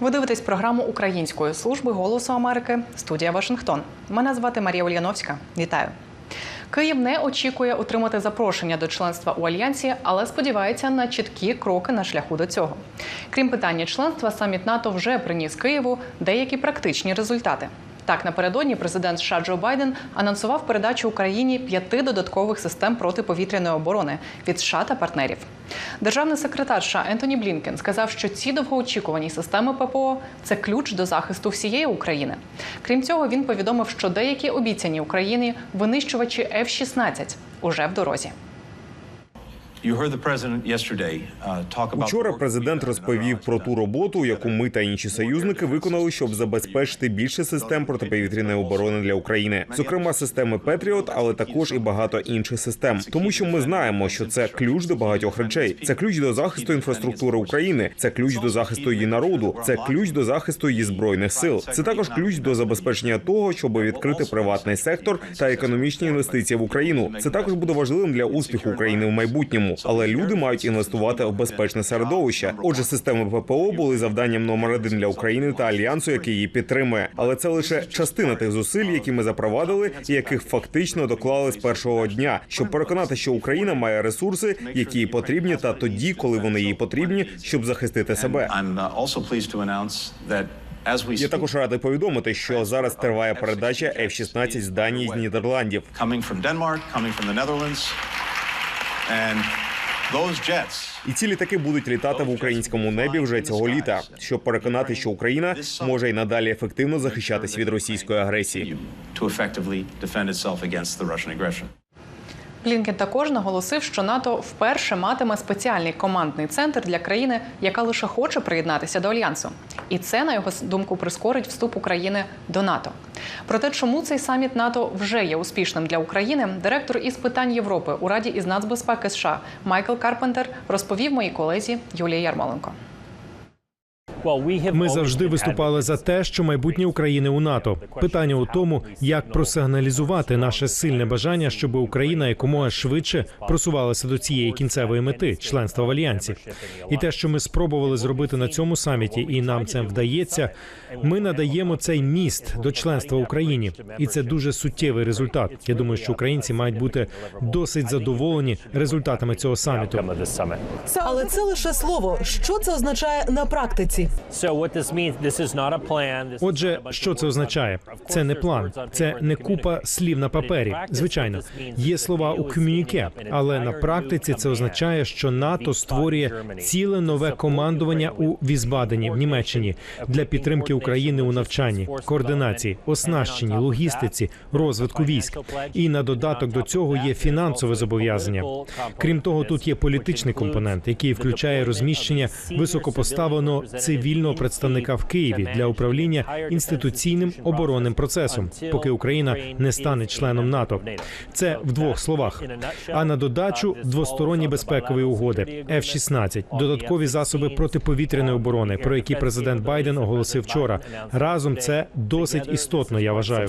Ви дивитесь програму Української служби голосу Америки. Студія Вашингтон. Мене звати Марія Ульяновська. Вітаю. Київ не очікує отримати запрошення до членства у альянсі, але сподівається на чіткі кроки на шляху до цього. Крім питання членства, саміт НАТО вже приніс Києву деякі практичні результати. Так, напередодні президент США Джо Байден анонсував передачу Україні п'яти додаткових систем протиповітряної оборони від США та партнерів. Державний секретар США Ентоні Блінкен сказав, що ці довгоочікувані системи ППО це ключ до захисту всієї України. Крім цього, він повідомив, що деякі обіцяні Україні винищувачі F-16 уже в дорозі. Учора президент розповів про ту роботу, яку ми та інші союзники виконали, щоб забезпечити більше систем протиповітряної оборони для України, зокрема системи Петріот, але також і багато інших систем. Тому що ми знаємо, що це ключ до багатьох речей. Це ключ до захисту інфраструктури України, це ключ до захисту її народу, це ключ до захисту її збройних сил. Це також ключ до забезпечення того, щоб відкрити приватний сектор та економічні інвестиції в Україну. Це також буде важливим для успіху України в майбутньому. Але люди мають інвестувати в безпечне середовище. Отже, системи ППО були завданням номер один для України та альянсу, який її підтримує. Але це лише частина тих зусиль, які ми запровадили, і яких фактично доклали з першого дня, щоб переконати, що Україна має ресурси, які їй потрібні, та тоді, коли вони їй потрібні, щоб захистити себе. Uh, Я також радий повідомити, що зараз триває передача F-16 з Данії з Нідерландів. І ці літаки будуть літати в українському небі вже цього літа, щоб переконати, що Україна може й надалі ефективно захищатись від російської агресії. Блінкен також наголосив, що НАТО вперше матиме спеціальний командний центр для країни, яка лише хоче приєднатися до альянсу. І це, на його думку, прискорить вступ України до НАТО. Про те, чому цей саміт НАТО вже є успішним для України, директор із питань Європи у Раді із нацбезпеки США Майкл Карпентер розповів моїй колезі Юлії Ярмоленко. Ми завжди виступали за те, що майбутнє України у НАТО. Питання у тому, як просигналізувати наше сильне бажання, щоб Україна якомога швидше просувалася до цієї кінцевої мети членства в альянсі. І те, що ми спробували зробити на цьому саміті, і нам це вдається. Ми надаємо цей міст до членства Україні, і це дуже суттєвий результат. Я думаю, що українці мають бути досить задоволені результатами цього саміту. Але це лише слово. Що це означає на практиці? Отже, що це означає? Це не план, це не купа слів на папері. Звичайно, є слова у ком'юніке, але на практиці це означає, що НАТО створює ціле нове командування у Візбадені в Німеччині для підтримки України у навчанні, координації, оснащенні, логістиці, розвитку військ. І на додаток до цього є фінансове зобов'язання. Крім того, тут є політичний компонент, який включає розміщення високопоставленого цивільного представника в Києві для управління інституційним оборонним процесом, поки Україна не стане членом НАТО. Це в двох словах. А на додачу двосторонні безпекові угоди F-16, додаткові засоби протиповітряної оборони, про які президент Байден оголосив вчора. Разом це досить істотно. Я вважаю.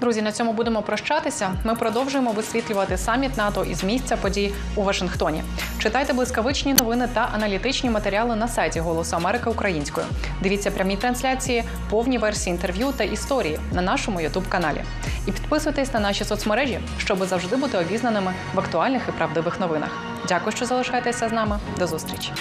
Друзі, на цьому будемо прощатися. Ми продовжуємо висвітлювати саміт НАТО із місця подій у Вашингтоні. Читайте блискавичні новини та аналітичні матеріали на сайті Голосу Америки українською. Дивіться прямі трансляції, повні версії інтерв'ю та історії на нашому Ютуб каналі. І підписуйтесь на наші соцмережі, щоб завжди бути обізнаними в актуальних і правдивих новинах. Дякую, що залишаєтеся з нами. До зустрічі.